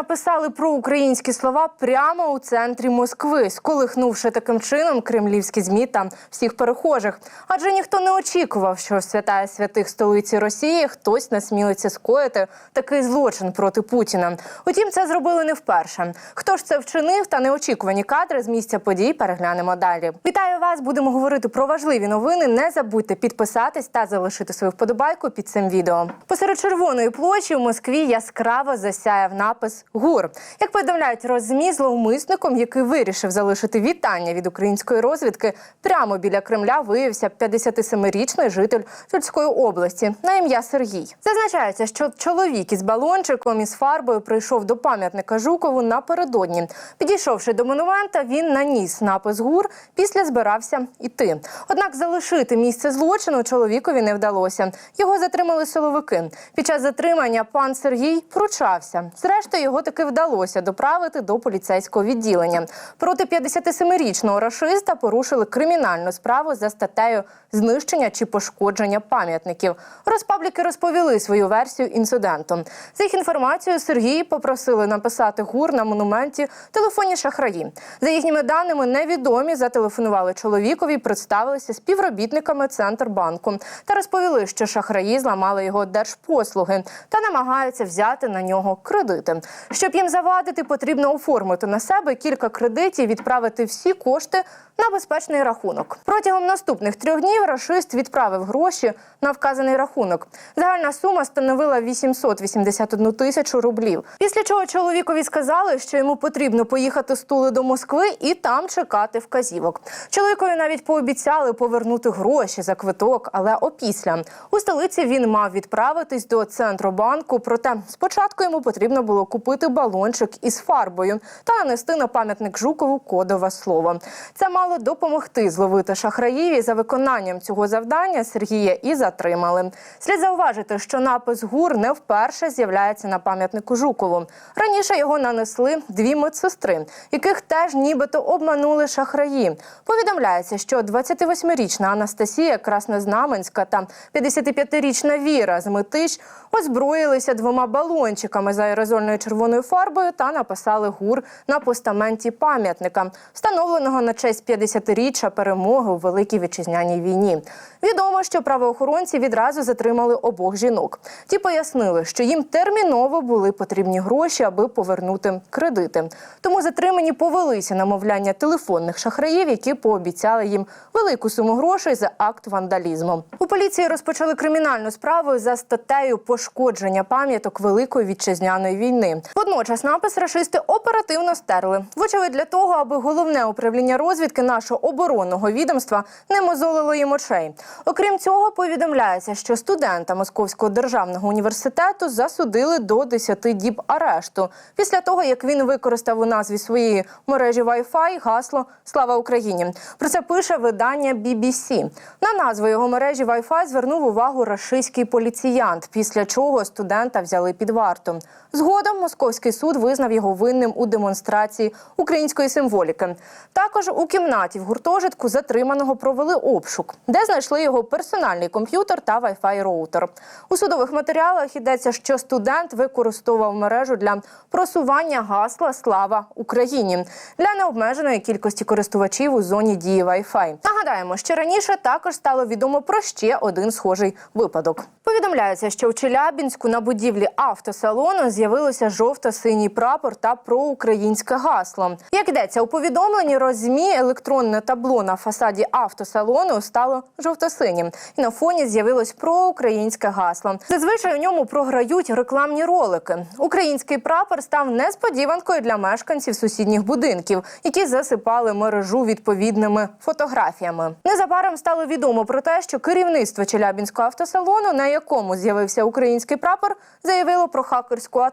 написали про українські слова прямо у центрі Москви, сколихнувши таким чином кремлівські змі та всіх перехожих. Адже ніхто не очікував, що в святая святих столиці Росії хтось насмілиться скоїти такий злочин проти Путіна. Утім, це зробили не вперше. Хто ж це вчинив та неочікувані кадри з місця подій переглянемо далі. Вітаю вас! Будемо говорити про важливі новини. Не забудьте підписатись та залишити свою вподобайку під цим відео. Посеред червоної площі у Москві яскраво засяяв напис ГУР. Як повідомляють розмі зловмисником, який вирішив залишити вітання від української розвідки, прямо біля Кремля виявився 57-річний житель Тульської області на ім'я Сергій. Зазначається, що чоловік із балончиком із фарбою прийшов до пам'ятника Жукову напередодні. Підійшовши до монумента, він наніс напис ГУР. Після збирався іти. Однак залишити місце злочину чоловікові не вдалося. Його затримали силовики. Під час затримання пан Сергій пручався. Зрештою, його таки вдалося доправити до поліцейського відділення. Проти 57-річного рашиста порушили кримінальну справу за статтею знищення чи пошкодження пам'ятників. Розпабліки розповіли свою версію інциденту. За їх інформацією, Сергій попросили написати гур на монументі телефоні шахраї. За їхніми даними, невідомі зателефонували чоловікові, представилися співробітниками Центрбанку та розповіли, що шахраї зламали його держпослуги та намагаються взяти на нього кредити. Щоб їм завадити, потрібно оформити на себе кілька кредитів, відправити всі кошти на безпечний рахунок. Протягом наступних трьох днів рашист відправив гроші на вказаний рахунок. Загальна сума становила 881 тисячу рублів. Після чого чоловікові сказали, що йому потрібно поїхати з Тули до Москви і там чекати вказівок. Чоловікові навіть пообіцяли повернути гроші за квиток, але опісля у столиці він мав відправитись до Центробанку. Проте спочатку йому потрібно було купити балончик із фарбою та нанести на пам'ятник Жукову кодове слово. Це мало допомогти зловити шахраїв і за виконанням цього завдання Сергія і затримали. Слід зауважити, що напис ГУР не вперше з'являється на пам'ятнику Жукову. Раніше його нанесли дві медсестри, яких теж нібито обманули шахраї. Повідомляється, що 28-річна Анастасія Краснознаменська та 55-річна Віра з Митич озброїлися двома балончиками з аерозольною червоною фарбою та написали ГУР на постаменті пам'ятника, встановленого на честь 50-річчя перемоги у Великій вітчизняній війні. Відомо, що правоохоронці відразу затримали обох жінок. Ті пояснили, що їм терміново були потрібні гроші, аби повернути кредити. Тому затримані повелися на мовляння телефонних шахраїв, які пообіцяли їм велику суму грошей за акт вандалізму. У поліції розпочали кримінальну справу за статтею пошкодження пам'яток Великої вітчизняної війни. Водночас напис рашисти оперативно стерли. Вочевидь для того, аби головне управління розвідки нашого оборонного відомства не мозолило їм очей. Окрім цього, повідомляється, що студента Московського державного університету засудили до 10 діб арешту після того, як він використав у назві своєї мережі Wi-Fi гасло Слава Україні. Про це пише видання BBC. На назву його мережі Wi-Fi звернув увагу рашистський поліціянт, після чого студента взяли під варту. Згодом московський суд визнав його винним у демонстрації української символіки. Також у кімнаті в гуртожитку затриманого провели обшук, де знайшли його персональний комп'ютер та Wi-Fi роутер. У судових матеріалах йдеться, що студент використовував мережу для просування гасла Слава Україні для необмеженої кількості користувачів у зоні дії Wi-Fi. Нагадаємо, що раніше також стало відомо про ще один схожий випадок. Повідомляється, що в Челябінську на будівлі автосалону з'явилося жовто-синій прапор та проукраїнське гасло. Як йдеться у повідомленні, розмі електронне табло на фасаді автосалону стало жовто-синім, і на фоні з'явилось проукраїнське гасло. Зазвичай у ньому програють рекламні ролики. Український прапор став несподіванкою для мешканців сусідніх будинків, які засипали мережу відповідними фотографіями. Незабаром стало відомо про те, що керівництво Челябінського автосалону, на якому з'явився український прапор, заявило про хакерську атаку.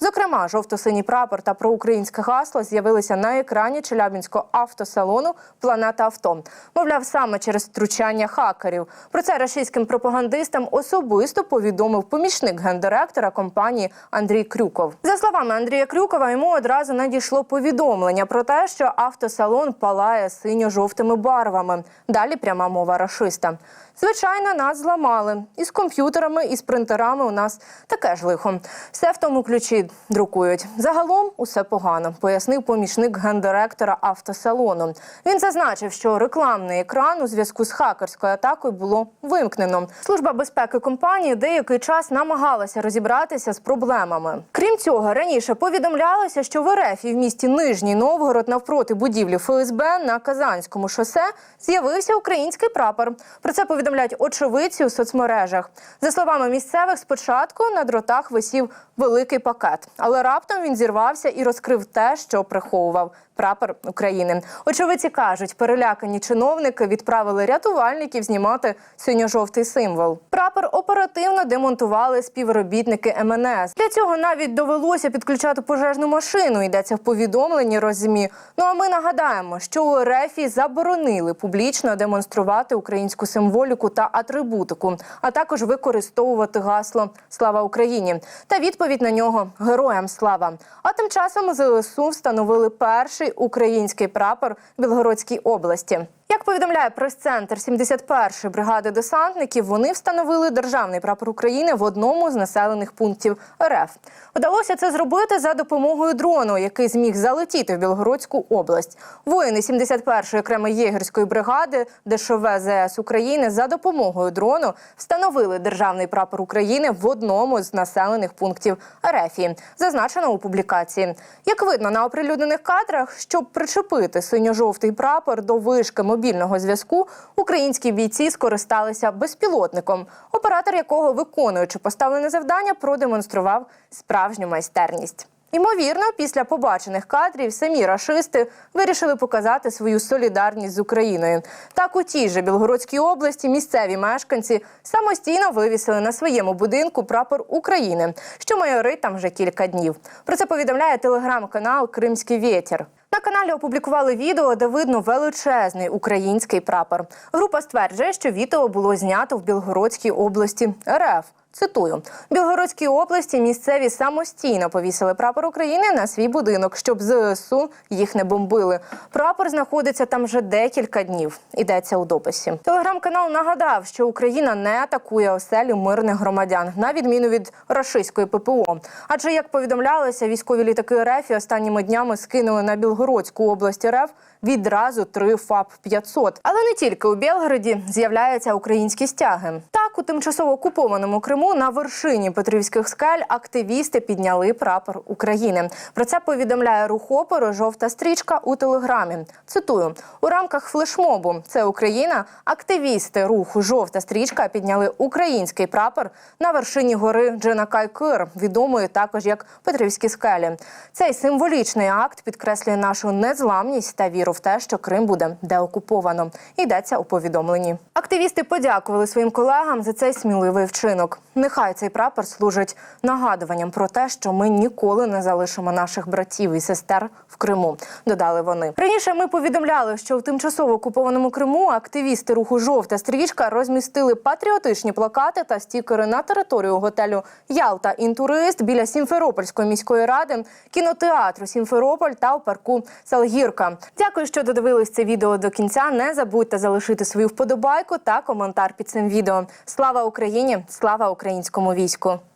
Зокрема, жовто-синій прапор та проукраїнське гасло з'явилися на екрані Челябінського автосалону Планета авто. Мовляв, саме через втручання хакерів. Про це російським пропагандистам особисто повідомив помічник гендиректора компанії Андрій Крюков. За словами Андрія Крюкова, йому одразу надійшло повідомлення про те, що автосалон палає синьо-жовтими барвами. Далі пряма мова рашиста. Звичайно, нас зламали із комп'ютерами, і з принтерами у нас таке ж лихо. Все в тому ключі друкують. Загалом усе погано, пояснив помічник гендиректора автосалону. Він зазначив, що рекламний екран у зв'язку з хакерською атакою було вимкнено. Служба безпеки компанії деякий час намагалася розібратися з проблемами. Крім цього, раніше повідомлялося, що в РФ і в місті Нижній Новгород навпроти будівлі ФСБ на Казанському шосе з'явився український прапор. Про це повідомляють очевидці у соцмережах. За словами місцевих, спочатку на дротах висів великий пакет, але раптом він зірвався і розкрив те, що приховував прапор України. Очевидці кажуть, перелякані чиновники відправили рятувальників знімати синьо-жовтий символ. Прапор оперативно демонтували співробітники МНС. Для цього навіть довелося підключати пожежну машину. Йдеться в повідомленні Розмі. Ну а ми нагадаємо, що у РФ заборонили публічно демонструвати українську символіку та атрибутику, а також використовувати гасло Слава Україні та відповідь на нього Героям слава. А тим часом ЗСУ встановили перший український прапор в Білгородській області. Як повідомляє прес-центр 71-ї бригади десантників, вони встановили державний прапор України в одному з населених пунктів РФ. Вдалося це зробити за допомогою дрону, який зміг залетіти в Білгородську область. Воїни 71-ї окремої єгерської бригади ДШВ ЗС України за допомогою дрону встановили державний прапор України в одному з населених пунктів РФ. Зазначено у публікації. Як видно на оприлюднених кадрах, щоб причепити синьо-жовтий прапор до вишки мобільного зв'язку, українські бійці скористалися безпілотником, оператор якого, виконуючи поставлене завдання, продемонстрував справжню майстерність. Ймовірно, після побачених кадрів самі рашисти вирішили показати свою солідарність з Україною. Так у тій же Білгородській області місцеві мешканці самостійно вивісили на своєму будинку прапор України, що майорить там вже кілька днів. Про це повідомляє телеграм-канал Кримський вітер. На каналі опублікували відео, де видно величезний український прапор. Група стверджує, що відео було знято в Білгородській області РФ. Цитую: Білгородській області місцеві самостійно повісили прапор України на свій будинок, щоб ЗСУ їх не бомбили. Прапор знаходиться там вже декілька днів. Ідеться у дописі. Телеграм-канал нагадав, що Україна не атакує оселі мирних громадян, на відміну від рашистської ППО. Адже як повідомлялося, військові літаки РФ останніми днями скинули на Білгородську область РФ відразу три ФАП 500 Але не тільки у Білгороді з'являються українські стяги. Так, у тимчасово окупованому Криму на вершині Петрівських скель активісти підняли прапор України. Про це повідомляє рух опору Жовта стрічка у телеграмі. Цитую у рамках флешмобу Це Україна. Активісти руху Жовта стрічка підняли український прапор на вершині гори Дженакай-Кир, відомої також як Петрівські скелі. Цей символічний акт підкреслює нашу незламність та віру в те, що Крим буде деокуповано. Йдеться у повідомленні. Активісти подякували своїм колегам за цей сміливий вчинок. Нехай цей прапор служить нагадуванням про те, що ми ніколи не залишимо наших братів і сестер в Криму. Додали вони. Раніше ми повідомляли, що в тимчасово окупованому Криму активісти руху Жовта стрічка розмістили патріотичні плакати та стікери на територію готелю Ялта Інтурист біля Сімферопольської міської ради, кінотеатру Сімферополь та у парку Салгірка. Дякую, що додивились це відео до кінця. Не забудьте залишити свою вподобайку та коментар під цим відео. Слава Україні! Слава українському війську!